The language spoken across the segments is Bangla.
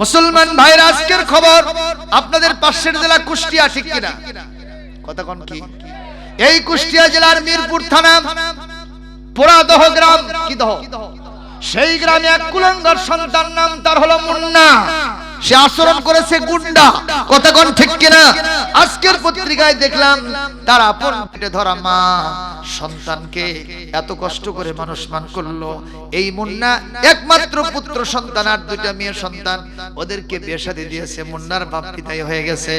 মুসলমান ভাইরা আজকের খবর, আপনাদের পাশের জেলা কুষ্টিয়া, ঠিক কিনা? কথা কোন কি? এই কুষ্টিয়া জেলার মিরপুর থানা পোড়াদহ গ্রাম, কি দহ? সেই গ্রামে এক কুলঙ্গর সন্তান নাম তার হলো মুন্না। সে আচরণ করেছে গুন্ডা। কথা কোন ঠিক কিনা? আজকের পত্রিকায় দেখলাম তার আপন পেটে ধরা মা সন্তানকে এত কষ্ট করে মানুষ মান করল। এই মুন্না একমাত্র পুত্র সন্তান আর দুইটা মেয়ে সন্তান। ওদেরকে বিয়ে শাদী দিয়েছে, মুন্নার বাপ বিদায় হয়ে গেছে।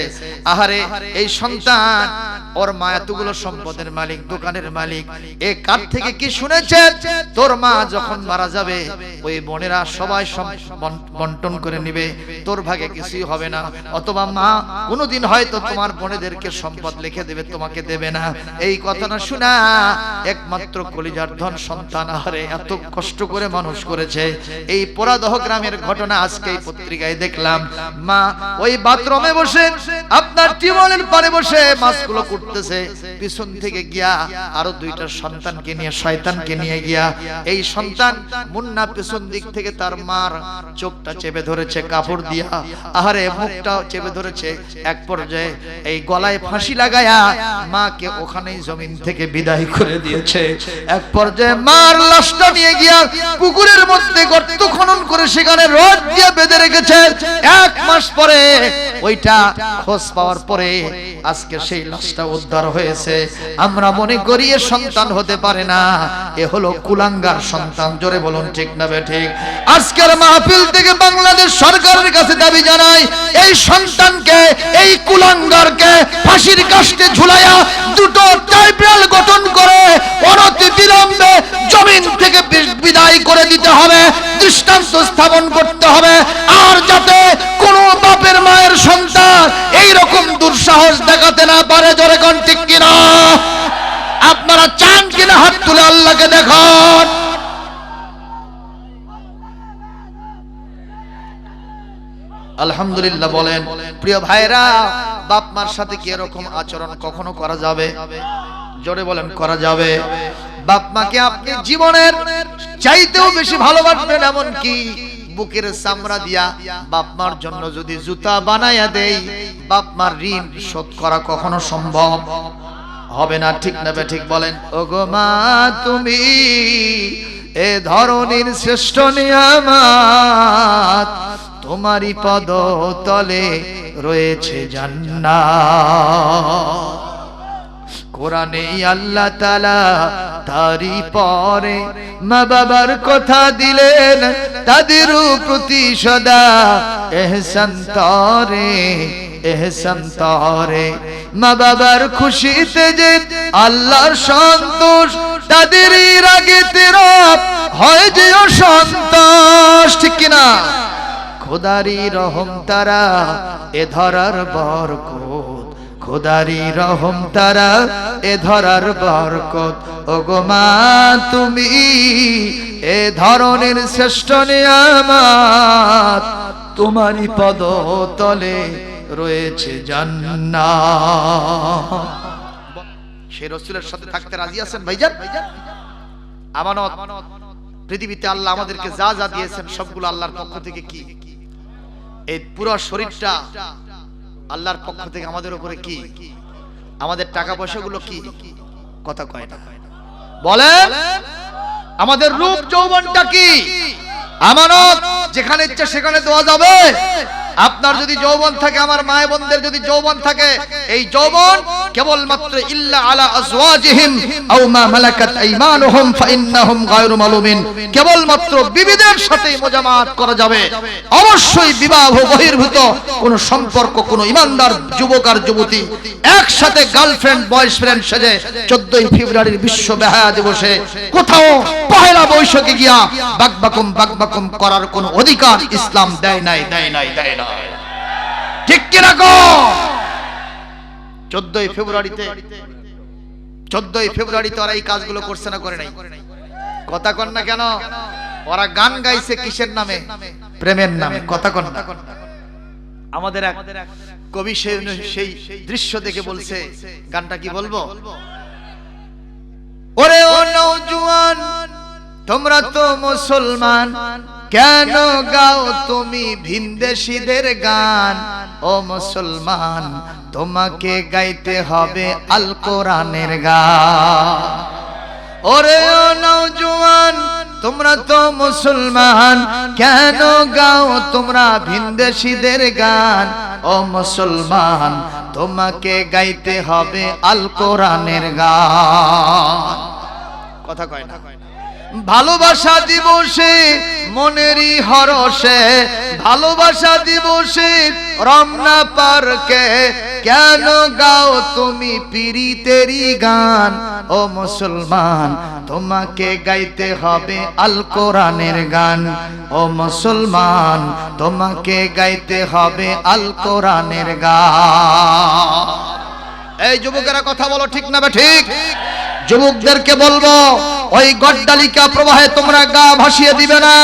আহারে, এই সন্তান, ওর মা এতগুলো সম্পদের মালিক, দোকানের মালিক। এ কার থেকে কি শুনেছে? তোর মা যখন মারা যাবে, ওই বোনেরা সবাই বন্টন করে নিবে। তোর ভাগে কিছুই হবে না। অথবা মা কোনোদিন হয়তো তোমার বোনেদেরকে সম্পদ লিখে দেবে তোমাকে দেবে না। এই কথা না শোনা একমাত্র কলিজার ধন সন্তান। আহারে এত কষ্ট করে মানুষ করেছে। এই পোড়াদহ গ্রামের ঘটনা আজকে এই পত্রিকায় দেখলাম। মা ওই বাথরুমে বসে আপনার টিউবওয়েলের পারে বসে মাছগুলো করতেছে পিছন থেকে গিয়া আরও দুইটা সন্তানকে নিয়ে শয়তানকে নিয়ে গিয়া এই সন্তান মুন্না পিছন দিক থেকে তার মার চোখটা চেপে ধরেছে কাপড় দিয়া আহারে মুখটা চেপে ধরেছে। এক পর্যায়ে এই গলায় ফাঁসি লাগায়া মাকে ওখানেই জমিন থেকে বিদায় করে দিয়েছে। এক পর্যায়ে মার লাশটা নিয়ে গিয়া পুকুরের মধ্যে গর্ত খনন করে সেখানে রড দিয়ে বেঁধে রেখেছে। এক মাস পরে ওইটা খোঁজ পাওয়ার পরে আজকে সেই লাশটা উদ্ধার হয়েছে। আমরা মনে করি এ সন্তান হতে পারে না। এ হলো কুলাঙ্গার সন্তান। জোরে বলুন, ঠিক না বে ঠিক? আজকের মাহফিল থেকে বাংলাদেশ সরকারের কাছে দাবি জানাই এই সন্তানকে, এই কুলাঙ্গারকে ফাঁসির কাস্টে ঝুলাইয়া দুটো ট্রাইব্যুনাল গঠন করে অনতি বিলম্বে জমিন থেকে বিদায় করে দিতে হবে, দৃষ্টান্ত স্থাপন করতে হবে, আর যাতে কোনো বাপের মায়ের সন্তান এই রকম দুঃসাহস দেখাতে না পারে। জোরে কোন ঠিক কিনা? আপনারা চান কিনা হাত তুলে আল্লাহকে দেখান? আলহামদুলিল্লাহ বলেন, প্রিয় ভাইরা বাপ মার সাথে কি এরকম আচরণ কখনো করা যাবে? জোরে বলেন, করা যাবে। বাপ মাকে আপনি জীবনের চাইতেও বেশি ভালোবাসবেন এমন কি বুকের চামড়া দিয়া বাপ মার জন্য যদি জুতা বানায়া দেই, বাপ মার ঋণ শোধ করা কখনো সম্ভব হবে না, ঠিক না ঠিক বলেন? ওগো মা, তুমি এ ধরনের শ্রেষ্ঠ নিয়ামাত তোমারই পদ তলে রয়েছে জান্নাত। কোরআনে আল্লাহ তালা তারি পরে মা বাবার কথা দিলেন, তাদের প্রতি সদা এহসান তরে এহসান তরে। মা বাবার খুশিতে যে আল্লাহর সন্তোষ তাদেরই রাগে তেরপ হয় যে সন্তোষ ঠিক কিনা? খোদারি রহম তারা, এ ধরার বরকত। খোদারি রহম তারা, এ ধরার বরকত। ও গো মা, তুমি এ ধরনের শ্রেষ্ঠ নিয়ামত তোমারই পদ তলে রয়েছে জান্নাত। সে রসুলের সাথে থাকতে রাজি আছেন ভাইজান? আমানত, পৃথিবীতে আল্লাহ আমাদেরকে যা যা দিয়েছেন সবগুলো আল্লাহর পক্ষ থেকে কি? এই পুরো শরীরটা আল্লাহর পক্ষ থেকে আমাদের উপরে কি? আমাদের টাকা পয়সাগুলো কি? কথা কয় না। বলেন, আমাদের রূপ, যৌবনটা কি? আমানত, যেখানে ইচ্ছা সেখানে দেওয়া যাবে। আপনার যদি যৌবন থাকে, আমার মায় বোনদের যদি যৌবন থাকে, এই যৌবন কেবলমাত্র ইল্লা আলা আজওয়াজিহিম আও মা মালাকাত আইমানুহুম ফাইন্নাহুম গায়রু মালুমিন। কেবলমাত্র বিবিদের সাথেই মোজামাত করা যাবে। অবশ্যই বিবাহ বহির্ভূত, কোন সম্পর্ক, কোন ইমানদার যুবক আর যুবতী একসাথে গার্লফ্রেন্ড, বয়ফ্রেন্ড সেজে চোদ্দই ফেব্রুয়ারির বিশ্ব বেহায়া দিবসে কোথাও পহেলা বৈশাখে গিয়া বাকবাকুম বাকবাকুম করার কোন অধিকার ইসলাম দেয় নাই দেয় নাই দেয় নাই। ঠিক কিনা গো? চোদ্দই ফেব্রুয়ারিতে চোদ্দই ফেব্রুয়ারিতে ওরা এই কাজগুলো করছে না করে নাই। কথা কন না কেন? ওরা গান গাইছে কিসের নামে? প্রেমের নামে। কথা কন না। আমাদের এক কবি সেই সেই দৃশ্য দেখে বলছে গানটা কি বলব? ওরে ও নৌজুয়ান তোমরা তো মুসলমান। কেন গাও তুমি ভিনদেশীদের গান? ও মুসলমান, তোমাকে গাইতে হবে আল কোরআনের গান। ওরে ও তোমরা তো মুসলমান, কেন গাও তোমরা ভিনদেশীদের গান? ও মুসলমান, তোমাকে গাইতে হবে আল কোরআনের গান। কথা কয় না। ভালোবাসা দিবসে মনেরই হরসে ভালোবাসা দিবসে রমনা পার্কে। কেন গাও তুমি পিরিতেরি গান? ও মুসলমান, তোমাকে গাইতে হবে আল কোরআনের গান। ও মুসলমান, তোমাকে গাইতে হবে আল কোরআনের গান। এই যুবকেরা কথা বলো ঠিক না বে ঠিক? যুবকদেরকে বলব ওই গড্ডালিকা প্রবাহে তোমরা গা ভাসিয়ে দিবে না।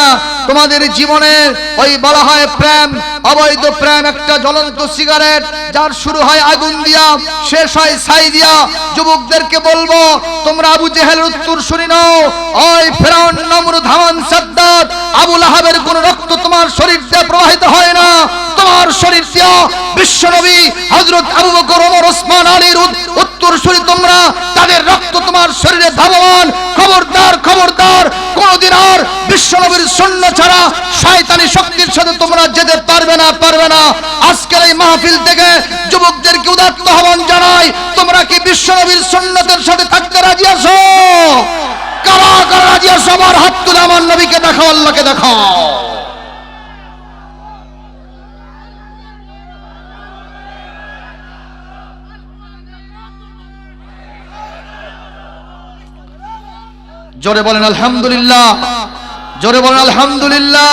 তোমাদের জীবনে ওই বলা হয় প্রেম, অবৈধ প্রেম, একটা জ্বলন্ত সিগারেট, যার শুরু হয় আগুন দিয়া, শেষ হয় ছাই দিয়া। যুবকদেরকে বলব, তোমরা আবু জেহেলের উত্তর শুনি নাও। ওই ফেরাউন নমরুদ হামান সাদ্দাত আবুল আহাবের কোন রক্ত তোমার শরীর দিয়ে প্রবাহিত হয় না। তোমার শরীর দিয়া বিশ্বনবী হযরত আবু বকর, ওমর, ওসমান, আলীর উত্তর শুনি তোমরা তাদের রক্ত তোমার শরীরে ধাবমান। খবরদার খবরদার, কোনদিন আর বিশ্বনবীর শূন্য ছাড়া শয়তানি শক্তির সাথে তোমরা যেতে পারবে না পারবে না। আজকের এই মাহফিল থেকে যুবকদেরকে উদাত্ত আহ্বান জানাই, তোমরা কি বিশ্বনবীর সুন্নতের সাথে থাকতে রাজি আছো? কারা কারা রাজি আছো? আমার হাত তুলে আমার নবীকে দেখাও, আল্লাহকে দেখাও। জোরে বলেন আলহামদুলিল্লাহ। জোরে বলেন আলহামদুলিল্লাহ।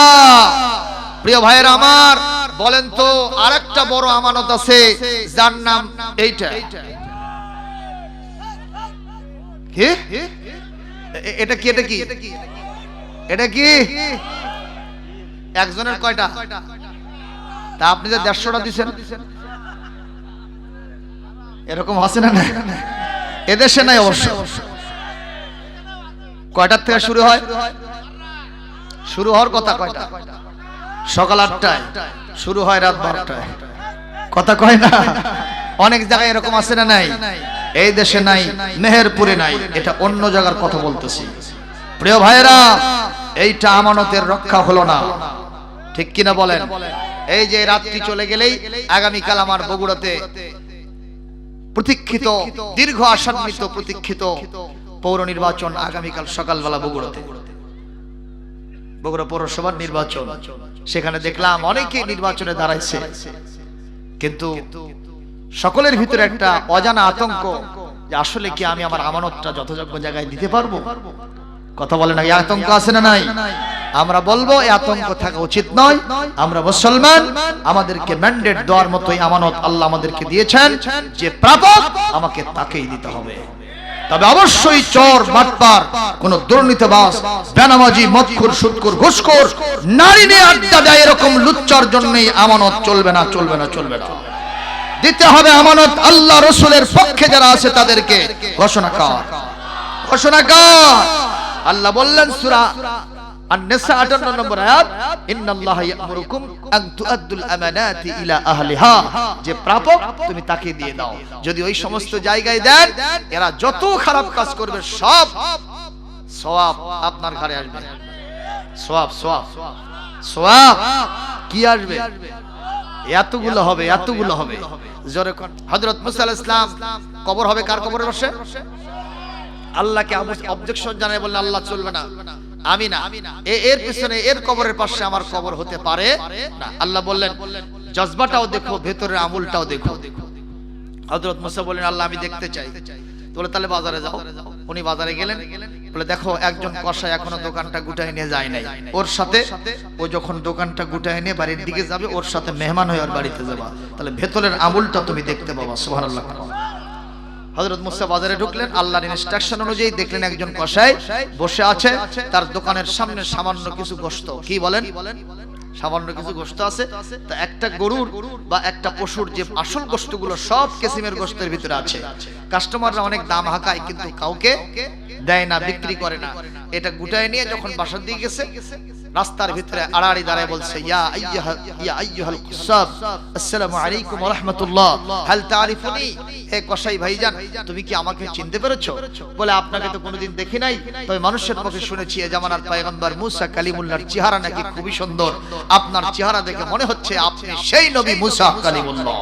প্রিয় ভাইয়ের আমার, বলেন তো আরেকটা বড় আমানত আছে, যার নাম এইটা। এটা কি এটা কি? এটা কি? একজনের কয়টা? তা আপনি যে দেড়শোটা দিচ্ছেন এরকম আছে না এদেশে নাই অবশ্য। কয়টার থেকে শুরু হয়? শুরু হওয়ার কথা কয়টা? সকাল আটটায়। শুরু হয় রাত বারোটায়। কথা কয় না? অনেক জায়গায় এরকম আছে না নাই? এই দেশে নাই, মেহেরপুরে নাই। এটা অন্য জায়গার কথা বলতেছি। প্রিয় ভাইরা এইটা আমানতের রক্ষা হলো না। ঠিক কিনা বলেন? এই যে রাত্রি চলে গেলেই আগামীকাল আমার বগুড়াতে প্রতীক্ষিত, দীর্ঘ আসান্বিত প্রতীক্ষিত পৌর নির্বাচন আগামীকাল সকালবেলা বগুড়াতে। বগুড়া পৌরসভার নির্বাচন। সেখানে দেখলাম অনেকে নির্বাচনে দাঁড়াইছে। কিন্তু সকলের ভিতরে একটা অজানা আতঙ্ক যে আসলে কি আমি আমার আমানতটা যথাযোগ্য জায়গায় দিতে পারব? কথা বলে না আতঙ্ক আছে না নাই? আমরা বলব, এই আতঙ্ক থাকা উচিত নয়। আমরা মুসলমান, আমাদেরকে ম্যান্ডেট দেওয়ার মতোই আমানত আল্লাহ আমাদেরকে দিয়েছেন। যে প্রাপক, আমাকে তাকেই দিতে হবে। তবে অবশ্যই চর বাটপার কোন দুর্নীতিবাস বেনামাজি, মৎখুর সুৎকুর ঘুষখোর, নারী নিয়ে আড্ডা দেয় এরকম লুচ্চার জন্যই আমানত চলবে না চলবে না চলবে না। দিতে হবে আমানত আল্লাহ রসুলের পক্ষে যারা আছে তাদেরকে। ঘোষণা কর ঘোষণা কর আল্লাহ বললেন, সূরা আন-নিসা 58 নম্বর আয়াত, ইন্নাল্লাহা ইয়া'মুরুকুম আন তুআদ্দুল আমানাতি ইলা আহলিহা। যে প্রাপক তুমি তাকে দিয়ে দাও। যদি ওই সমস্ত জায়গায় দেন, এরা যত খারাপ কাজ করবে, সব সওয়াব আপনার ঘরে আসবে। সওয়াব সওয়াব সওয়াব, কি আসবে? এতগুলো হবে এতগুলো হবে। কবর হবে কার কবরে বসে আল্লাহকে অবজেকশন জানায় বললেন আল্লাহ চলবে না। আমি না। এর পিছনে, এর কবরের পাশে আমার কবর হতে পারে না। আল্লাহ বললেন, জজবাটাও দেখো, ভেতরের আমুলটাও দেখো। হযরত মুসা বললেন, আল্লাহ, আমি দেখতে চাই। বলে, তাহলে বাজারে যাও। উনি বাজারে গেলেন। বলে, দেখো, একজন কষাই এখনও দোকানটা গুটায় নিয়ে যায় নাই। ওর সাথে, ও যখন দোকানটা গুটায় নিয়ে বাড়ির দিকে যাবে, ওর সাথে মেহমান হয়ে ওর বাড়িতে যাবা। তাহলে ভেতরের আমুলটা তুমি দেখতে পাবা, সুবহানাল্লাহ। হযরত মুসা বাজারে ঢুকলেন, আল্লাহর ইনস্ট্রাকশন অনুযায়ী দেখলেন একজন কসাই বসে আছে, তার দোকানের সামনে সামান্য কিছু গোশত। কি বলেন? সামান্য কিছু গোশত আছে। তা একটা গরুর বা একটা পশুর যে আসল গোশতগুলো সব কিসিমের গোশতের ভিতরে আছে। কাস্টমাররা অনেক দাম হাঁকায়, কিন্তু কাউকে দেয় না, বিক্রি করে না। এটা গুটায় নিয়ে যখন বাসার দিয়ে গেছে রাস্তার ভিতরে আড়াআড়ি দাঁড়ায় বলছে, ইয়া আইয়ুহা, ইয়া আইয়ুহাল কুসাব, আসসালামু আলাইকুম ওয়া রাহমাতুল্লাহ। হাল তারিফুনি হে কসাই ভাইজান, তুমি কি আমাকে চিনতে পেরেছ? বলে, আপনাকে তো কোনোদিন দেখি নাই, তবে মানুষের মুখে শুনেছি এ জামানার পয়গম্বর মুসা কালিমুল্লাহর চেহারা নাকি খুবই সুন্দর। আপনার চেহারা দেখে মনে হচ্ছে আপনি সেই নবী মুসা কালিমুল্লাহ।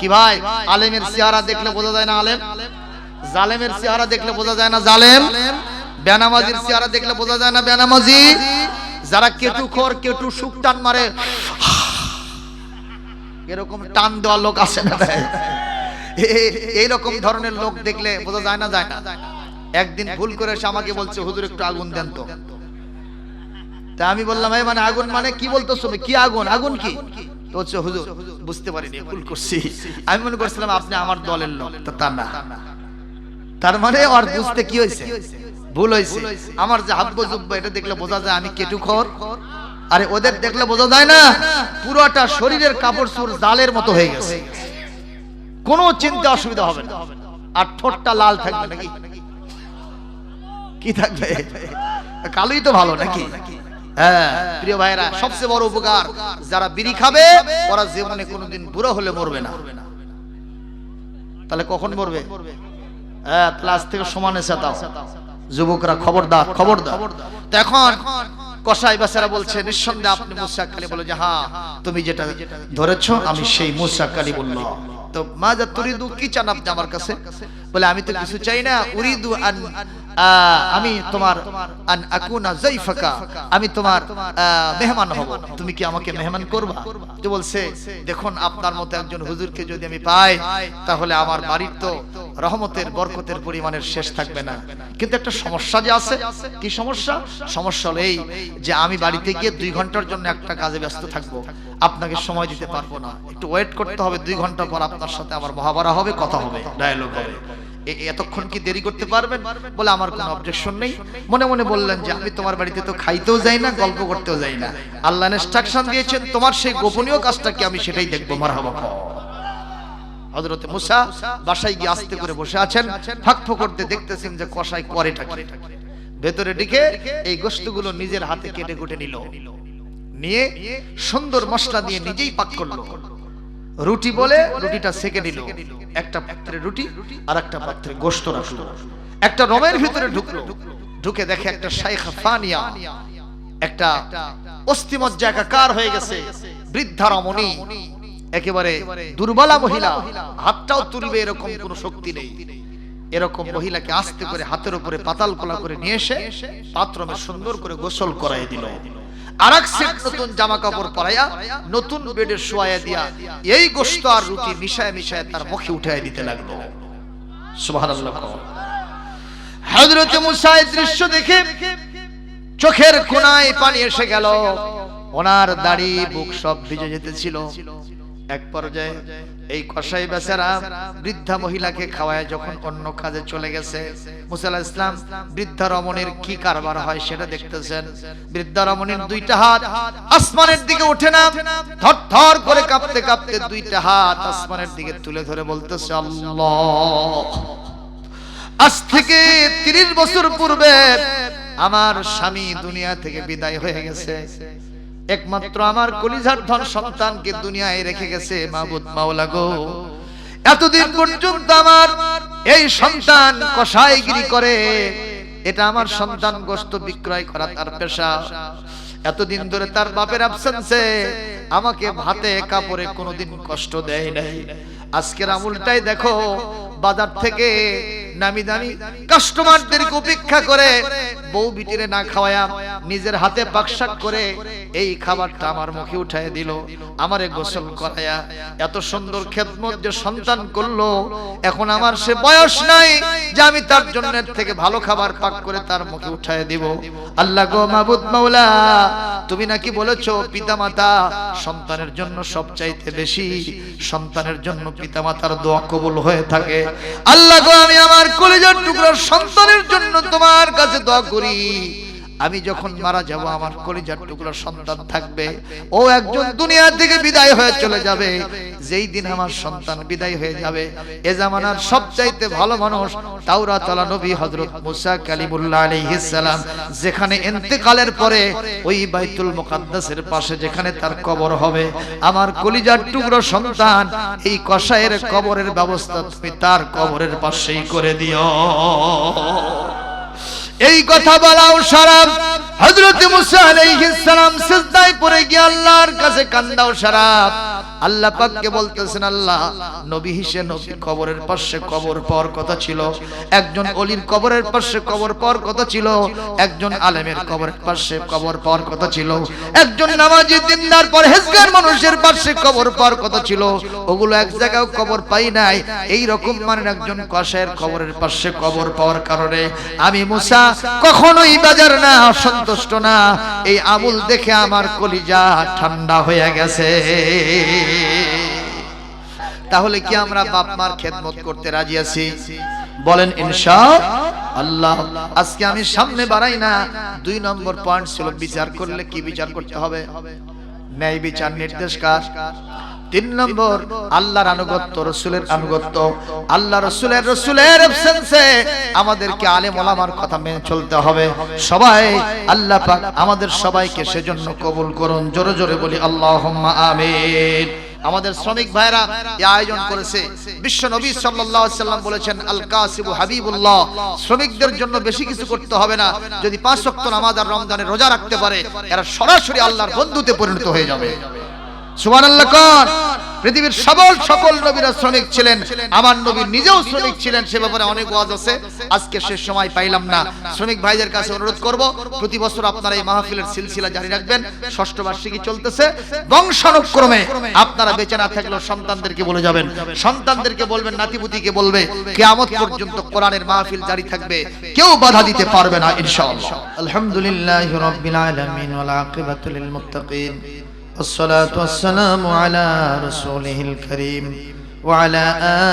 কি ভাই, আলেমের চেহারা দেখলে বোঝা যায় না, আলেম? জালেমের চেহারা দেখলে বোঝা যায় না, জালেম? বেনামাজির চেহারা দেখলে বোঝা যায় না বেনামাজি? যারা কেটু খোর কেটু সুখ টান মারে এরকম টান দেওয়া লোক আছে না এইরকম ধরনের লোক দেখলে বোঝা যায় না যায় না। একদিন ভুল করে এসে আমাকে বলছে হুজুর একটু আগুন দেন তো। তা আমি বললাম এই মানে আগুন মানে কি বলতো তুমি? কি আগুন? আগুন কি? তো হচ্ছে হুজুর বুঝতে পারিনি ভুল করছি। আমি মনে করছিলাম আপনি আমার দলের লোক। তা না। তার মানে আর বুঝতে কি হয়েছে? ভুল হয়েছে। আমার যে হাব্ব জুব্ব এটা দেখলে বোঝা যায় আমি আরে ওদের দেখলে বোঝা যায় না, পুরোটা শরীরের কাপড় চোর জালের মতো হয়ে গেছে। কোনো চিন্তা অসুবিধা হবে না। আর ঠোঁটটা লাল থাকবে নাকি? কি থাকবে? কালোই তো ভালো নাকি? হ্যাঁ প্রিয় ভাইরা সবচেয়ে বড় উপকার, যারা বিড়ি খাবে, ওরা জীবনে কোনোদিন বুড়ো হলে মরবে না। তাহলে কখন মরবে? হ্যাঁ ক্লাস থেকে সমানে চেতাও যুবকরা খবরদার খবরদার। তো এখন কসাই বাসারা বলছে, নিঃসন্দেহে আপনি মুসা কালী বলে যে হ্যাঁ তুমি যেটা ধরেছ, আমি সেই মুসা কালী বললাম তো মা যা তুরিদু, কি চান আপনি আমার কাছে? বলে আমি তো কিছু চাই না উরিদু আন আমি তোমার আন আকুনা জাইফাকা আমি তোমার মেহমান হব। তুমি কি আমাকে মেহমান করবা? তো বলছে দেখুন আপনার মতো একজন হুজুরকে যদি আমি পাই তাহলে আমার বাড়ির তো রহমতের বরকতের পরিমাণের শেষ থাকবে না। কিন্তু একটা সমস্যা যে আছে কি সমস্যা? সমস্যা? হলো এই যে আমি বাড়িতে গিয়ে দুই ঘণ্টার জন্য একটা কাজে ব্যস্ত থাকব। আপনাকে সময় দিতে পারব না। একটু ওয়েট করতে হবে দুই ঘণ্টা পর আপনার সাথে আমার মহাবারা হবে কথা হবে ডায়ালগ হবে এতক্ষণ কি দেরি করতে পারবেন? বলে আমার কোনো অবজেকশন নেই। মনে মনে বললেন যে, আমি তোমার বাড়িতে তো খাইতেও যাই না, গল্প করতেও যাই না। আল্লাহ ইনস্ট্রাকশন দিয়েছেন, তোমার সেই গোপনীয় কাজটা কি আমি সেটাই দেখব, মারহাবা হজরতে মুসা বাসায় গিয়ে আস্তে করে বসে আছেন। ফাঁক করতে দেখতেছেন যে কষাই করেটা কি। ভেতরে ঢুকে এই গোস্তগুলো নিজের হাতে কেটে কুটে নিল। নিয়ে সুন্দর মশলা দিয়ে নিজেই পাক করল। রুটি বলে রুটিটা সেকে নিল। একটা পাত্রে রুটি আর একটা পাত্রে গোস্ত রাখল। একটা রমের ভিতরে ঢুকলো। ঢুকে দেখে একটা শাইখা ফানিয়া। একটা অস্থিমজ্জা একাকার হয়ে গেছে। বৃদ্ধা রমণী একেবারে দুর্বলা মহিলা। হাতটাও তুলবে এরকম কোনো শক্তি নেই। এরকম মহিলাকে আস্তে করে হাতের উপরে পাতাল কোলা করে নিয়ে এসে পাত্রমে সুন্দর করে গোসল করাই দিল। আর এক সেট নতুন জামা কাপড় পরাইয়া নতুন বেডে শোয়াইয়া দিয়া এই গোস্ত আর রুটি মিশায় মিশায় তার মুখে উঠাই দিতে লাগল। সুবহানাল্লাহ। হযরত মুসা এই দৃশ্য দেখে চোখের কোনায় পানি এসে গেল। ওনার দাড়ি বুক সব ভিজে যেতেছিল। এক পর্যায়ে এই কসাই বেচারা বৃদ্ধা মহিলাকে খাওয়ায় যখন অন্য কাজে চলে গেছে। মুসাল্লাহ ইসলাম বৃদ্ধা রমণীর কি কারবার হয় সেটা দেখতেছেন। বৃদ্ধা রমণীর দুইটা হাত আসমানের দিকে ওঠে না থর থর করে কাঁপতে কাঁপতে দুইটা হাত আসমানের দিকে তুলে ধরে বলতেছে, আল্লাহ, আজ থেকে তিরিশ বছর পূর্বে আমার স্বামী দুনিয়া থেকে বিদায় হয়ে গেছে। একমাত্র আমার কলিজার ধন সন্তানকে দুনিয়ায় রেখে গেছে মাহবুদ মাওলা গো। এতদিন পর্যন্ত আমার এই সন্তান কষাইগিরি করে, এটা আমার সন্তান গোস্ত বিক্রয় করা তার পেশা। এতদিন ধরে তার বাপের অ্যাবসেন্সে আমাকে ভাতে কাপড়ে কোনোদিন কষ্ট দেয় নাই। আজকের আমুলটাই দেখো, বাজার থেকে নামি দামি কাস্টমারদেরকে উপেক্ষা করে বউ বিটিরে না খাওয়ায়া নিজের হাতে পাকশাক করে এই খাবারটা আমার মুখে উঠায় দিল, আমারে গোসল করায়া। এত সুন্দর খেদমত যে সন্তান করল, এখন আমার সে বয়স নাই যে আমি তার জন্য থেকে ভালো খাবার পাক করে তার মুখে উঠায় দিব। আল্লাহ গো মাবুদ মাওলা, তুমি নাকি বলেছ পিতামাতা সন্তানের জন্য সবচাইতে বেশি, সন্তানের জন্য পিতামাতার দোয়া কবুল হয়ে থাকে। আল্লাহ আমি আমার কলেজের টুকরার সন্তানের জন্য তোমার কাছে দোয়া করি। আমি যখন মারা যাব আমার কলিজার টুকরো সন্তান থাকবে। ও একজন দুনিয়া থেকে বিদায় হয়ে চলে যাবে। যেই দিন আমার সন্তান বিদায় হয়ে যাবে এ জামানার সবচাইতে ভালো মানুষ তাওরা তালা নবী হজরত মুসা কালিমুল্লাহ আলাইহিস সালাম যেখানে ইন্তেকালের পরে ওই বাইতুল মুকাদ্দাসের পাশে যেখানে তার কবর হবে আমার কলিজার টুকরো সন্তান এই কসাইয়ের কবরের ব্যবস্থা তুমি তার কবরের পাশেই করে দিও। এই কথা বলাও সারাব হজরত মুসা আলাইহিস সালাম সিজদায় পড়ে গিয়ে আল্লাহর কাছে কান্দাও সারাম আল্লাহ পাককে বলতেছেন, আল্লাহ, নবী হিসেবে নবীর কবরের পাশে কবর পর কথা ছিল। একজন অলির কবরের পাশে কবর পর কথা ছিল। একজন আলেমের কবরের পাশে কবর পর কথা ছিল। একজন নামাজি দিনদার পরহেজগার মানুষের পাশে কবর পর কথা ছিল। ওগুলো এক জায়গায় কবর পাই নাই। এই রকম মানে একজন কষায়ের কবরের পাশে কবর পাওয়ার কারণে আমি মুসা কখনোই বাজার না অসন্তুষ্ট না। এই আমুল দেখে আমার কলিজা ঠান্ডা হয়ে গেছে। তাহলে কি আমরা বাপ মার খেদমত করতে রাজি আছি? বলেন, ইনশা আল্লাহ। আজকে আমি সামনে বাড়াই না, দুই নম্বর পয়েন্ট ছিল বিচার করলে কি বিচার করতে হবে? ন্যায় বিচার নির্দেশ কার? তিন নম্বর, আল্লাহর আনুগত্য, রসুলের আনুগত্য। আল্লাহ রসুলের রসুলের আমাদেরকে আলেম ওলামার কথা মেনে চলতে হবে। সবাই, আল্লাহ পাক আমাদের সবাইকে সেজন্য কবুল করুন। জোরে জোরে বলি, আল্লাহুম্মা আমিন। আমাদের শ্রমিক ভাইরা এই আয়োজন করেছে। বিশ্ব নবী সাল্লাম বলেছেন আল কাসিবু হাবিবুল্লাহ। শ্রমিকদের জন্য বেশি কিছু করতে হবে না। যদি পাঁচ ওয়াক্ত নামাজ আর রমজানে রোজা রাখতে পারে, এরা সরাসরি আল্লাহর বন্ধুতে পরিণত হয়ে যাবে। পৃথিবীর সবল সকল নবীরা শ্রমিক ছিলেন। আমার নবী নিজেও শ্রমিক ছিলেন, সে ব্যাপারে অনেক ওয়াজ আছে। আজকে শেষ সময় পাইলাম না। শ্রমিক ভাইদের কাছে অনুরোধ করব, প্রতি বছর আপনারা এই মাহফিলের সিলসিলা জারি রাখবেন। ষষ্ঠ বার্ষিকী চলতেছে। বংশানুক্রমে আপনারা বেঁচে না থাকলেও সন্তানদেরকে বলে যাবেন। সন্তানদেরকে বলবেন, নাতিপুতিকে বলবে, কিয়ামত পর্যন্ত কোরআনের মাহফিল জারি থাকবে। কেউ বাধা দিতে পারবে না, ইনশাআল্লাহ। আলহামদুলিল্লাহি রাব্বিল আলামিন আকিবাতু লিল মুত্তাকিন। والصلاة والسلام على رسوله الكريم وعلى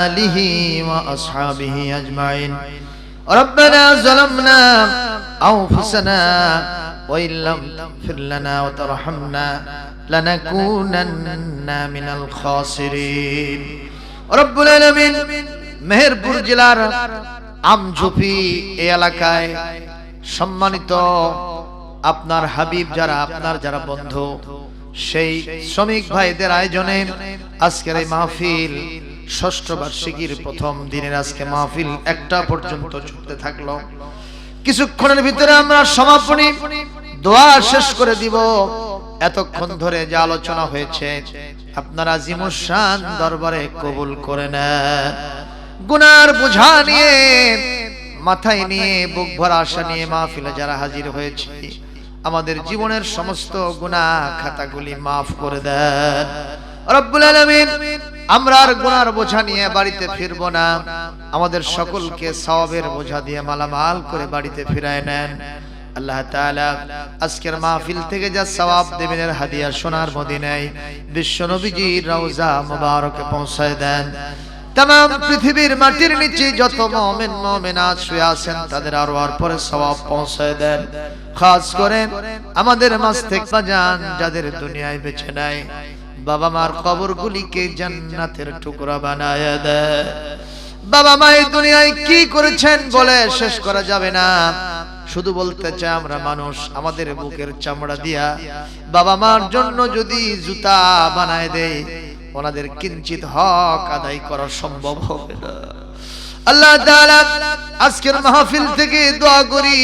آله وأصحابه أجمعين ربنا ظلمنا أنفسنا وإن لم تغفر لنا وترحمنا لنكونن من الخاسرين رب العالمين মেহেরপুর জেলার আমঝুপি এই এলাকায় সম্মানিত আপনার হাবিব যারা আপনার যারা বন্ধু সেই শ্রমিক ভাইদের আয়োজনে আজকের এই মাহফিল ষষ্ঠ বার্ষিকীর প্রথম দিনের আজকে মাহফিল একটা পর্যন্ত চলতে থাকল। কিছুক্ষণের ভিতরে আমরা সমাপনী দোয়া শেষ করে দিব। এতক্ষণ ধরে যে আলোচনা হয়েছে, আপনারা জিমুসান দরবারে কবুল করে নেন। গুনার বোঝা নিয়ে, মাথায় নিয়ে, বুক ভরা আশা নিয়ে মাহফিলে যারা হাজির হয়েছে আমাদের জীবনের সমস্ত গুনাহ খাতাগুলি মাফ করে দেন। রব্বুল আলামিন আমরা আর গুনার বোঝা নিয়ে বাড়িতে ফিরবো না। আমাদের সকলকে সওয়াবের বোঝা দিয়ে মালামাল করে বাড়িতে ফিরায় নেন। আল্লাহ তাআলা আজকের মাহফিল থেকে যা সওয়াব দেবেন এর হাদিয়া সোনার মদিনায় বিশ্ব নবীজির রওজা মুবারকে পৌঁছায় দেন। তাম পৃথিবীর মাটির নিচে যত মমিন মমিনাত শুয়ে আছেন, তাদের আরও আর পরে সওয়াব পৌঁছায় দেন। খাস করে আমাদের মাঝ থেকে যাদের দুনিয়ায় বেছে নাই, বাবা মার কবরগুলিকে জান্নাতের টুকরা বানায় দেয়। বাবা মা এই দুনিয়ায় কি করেছেন বলে শেষ করা যাবে না। শুধু বলতে চাই আমরা মানুষ, আমাদের বুকের চামড়া দিয়া বাবা মার জন্য যদি জুতা বানায় দেয় ওনাদের কিঞ্চিত হক আদায় করা সম্ভব হবে না। আল্লাহ আজকের মাহফিল থেকে দোয়া করি,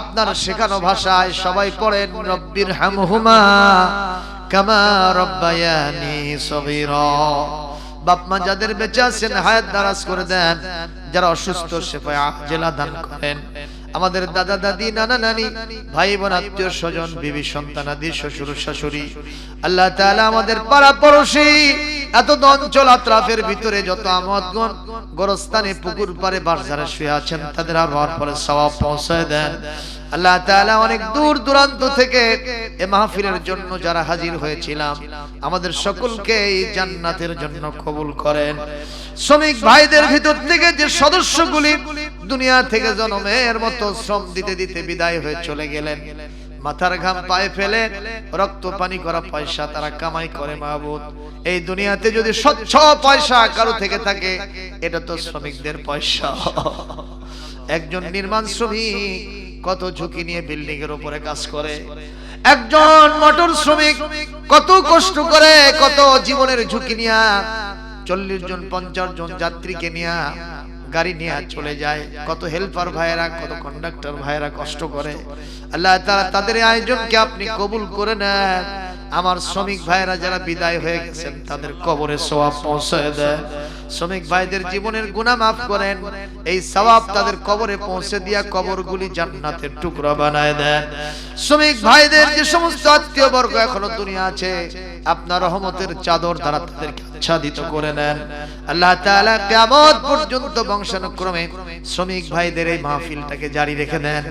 আপনার শেখানো ভাষায় সবাই পড়েন, রব্বির হামহুমা কামা রব্বায়ানি সগীরা। বাপ মা যাদের বেঁচে আছেন, হায়াত দারাজ করে দেন, যারা অসুস্থ, সেফায় জেলা দান করেন। আমাদের দাদা, দাদি, নানা, নানি ভাই বোন আত্মীয় স্বজন, বিবি, সন্তান, আদি, শ্বশুর, শাশুড়ি, আল্লাহ তাআলা আমাদের পাড়া পড়োশী, এত অঞ্চল আত্রাফের ভিতরে যত আমদগণ, গরস্থানে, পুকুর পারে বাজারে শুয়ে আছেন, তাদের আর পরে সওয়াব পৌঁছায় দেন। আল্লাহ তাআলা অনেক দূর দূরান্ত থেকে এ মাহফিলের জন্য যারা হাজির হয়েছিলাম, আমাদের সকলকে এই জান্নাতের জন্য কবুল করেন। শ্রমিক ভাইদের ভিতর থেকে যে সদস্যগুলি দুনিয়া থেকে জনমের মতো শ্রম দিতে দিতে বিদায় হয়ে চলে গেলেন, মাথার ঘাম পায়ে ফেলে রক্ত পানি করা পয়সা তারা কামাই করে মাহবুদ। এই দুনিয়াতে যদি স্বচ্ছ পয়সা কারও থেকে থাকে, এটা তো শ্রমিকদের পয়সা। একজন নির্মাণ শ্রমিক কত ঝুঁকি নিয়ে বিল্ডিং এর উপরে কাজ করে। একজন মোটর শ্রমিক কত কষ্ট করে কত জীবনের ঝুঁকি নিয়ে চল্লিশ জন পঞ্চাশ জন যাত্রীকে নিয়ে গাড়ি নিয়ে চলে যায়। কত হেল্পার ভাইয়েরা কত কন্ডাক্টর ভাইয়েরা কষ্ট করে। আল্লাহ তারা তাদের আয়োজনকে আপনি কবুল করে নেন। আমার শ্রমিক ভাইয়েরা যারা বিদায় হয়ে গেছেন তাদের কবরে সোয়াব পৌঁছায় দেন শ্রমিক ভাইদের জীবনের গুনাহ মাফ করেন। এই সওয়াব তাদের কবরে পৌঁছে দিয়া কবরগুলি জান্নাতের টুকরা বানায় দেন। শ্রমিক ভাইদের যে সমস্ত আত্মীয় বর্গ এখনও দুনিয়া আছে, আপনার রহমতের চাদর দ্বারা তাদেরকে আচ্ছাদিত করে নেন। আল্লাহ তাআলা কিয়ামত পর্যন্ত বংশানুক্রমে শ্রমিক ভাইদের এই মাহফিলটাকে জারি রেখে দেন।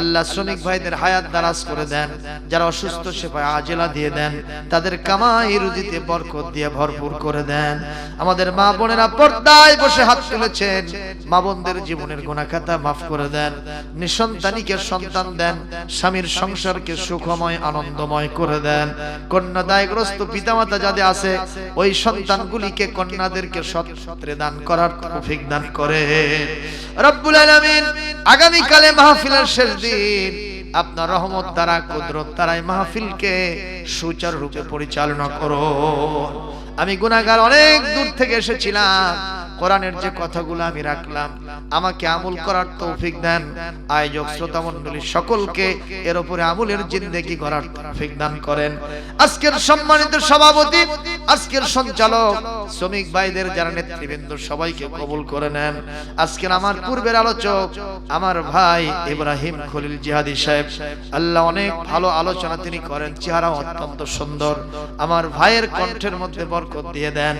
আল্লাহ শ্রমিক ভাইদের হায়াত দারাজ করে দেন, যারা অসুস্থ সেবায় আজেলা দিয়ে দেন, তাদের কামাই রুজিতে বরকত দিয়ে ভরপুর করে দেন। আমাদের মা বোনেরা পর্দায় বসে হাত তুলেছেন। মা বোনদের জীবনের গুণাখাতা মাফ করে দেন, নিঃসন্তানীকে সন্তান দেন, স্বামীর সংসারকে সুখময়, আনন্দময় করে দেন। কন্যা দায়গ্রস্ত পিতামাতা যাদের আছে, ওই সন্তানগুলিকে কন্যাদেরকে সৎরে দান করার তৌফিক দান করে রব্বুল আলামিন আগামী কালে মাহফিলের শেষ দিন, আপনার রহমত দ্বারা, কুদরত দ্বারা এই মাহফিলকে সুচারুরূপে পরিচালনা করো আমি গুনাগার অনেক দূর থেকে এসেছিলাম। কোরআনের যে কথাগুলো আমি রাখলাম আমাকে আমল করার তৌফিক দেন। আয়োজক শ্রোতা মণ্ডলী সকলকে এর উপরে আমলের জিন্দেগি করার তৌফিক দান করেন। আজকের সম্মানিত সভাপতি আজকের সঞ্চালক শ্রমিক ভাইদের যারা নেতৃবৃন্দ সবাইকে কবুল করে নেন। আজকের আমার পূর্বের আলোচক আমার ভাই ইব্রাহিম খলিল জিহাদি সাহেব। আল্লাহ অনেক ভালো আলোচনা তিনি করেন। চেহারা অত্যন্ত সুন্দর। আমার ভাইয়ের কণ্ঠের মধ্যে বরকত দিয়ে দেন।